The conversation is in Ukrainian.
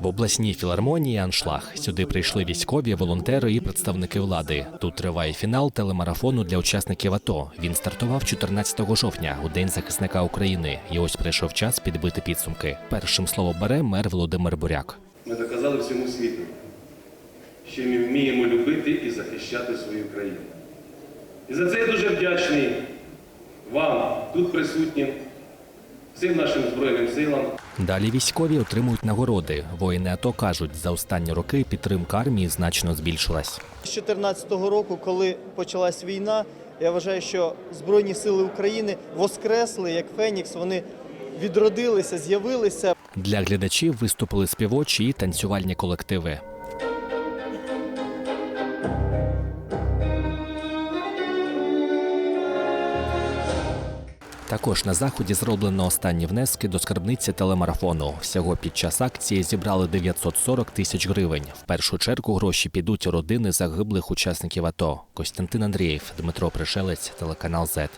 В обласній філармонії аншлаг. Сюди прийшли військові, волонтери і представники влади. Тут триває фінал телемарафону для учасників АТО. Він стартував 14 жовтня, у день захисника України. І ось прийшов час підбити підсумки. Першим слово бере мер Володимир Буряк. Ми доказали всьому світу, що ми вміємо любити і захищати свою країну. І за це я дуже вдячний вам, тут присутнім, всім нашим Збройним силам. Далі військові отримують нагороди. Воїни АТО кажуть, за останні роки підтримка армії значно збільшилась. З 2014 року, коли почалась війна, я вважаю, що Збройні сили України воскресли як Фенікс. Вони відродилися, з'явилися. Для глядачів виступили співочі і танцювальні колективи. Також на заході зроблено останні внески до скарбниці телемарафону. Всього під час акції зібрали 940 тисяч гривень. В першу чергу гроші підуть у родини загиблих учасників АТО. Костянтин Андрієв, Дмитро Пришелець, телеканал ЗЕТ.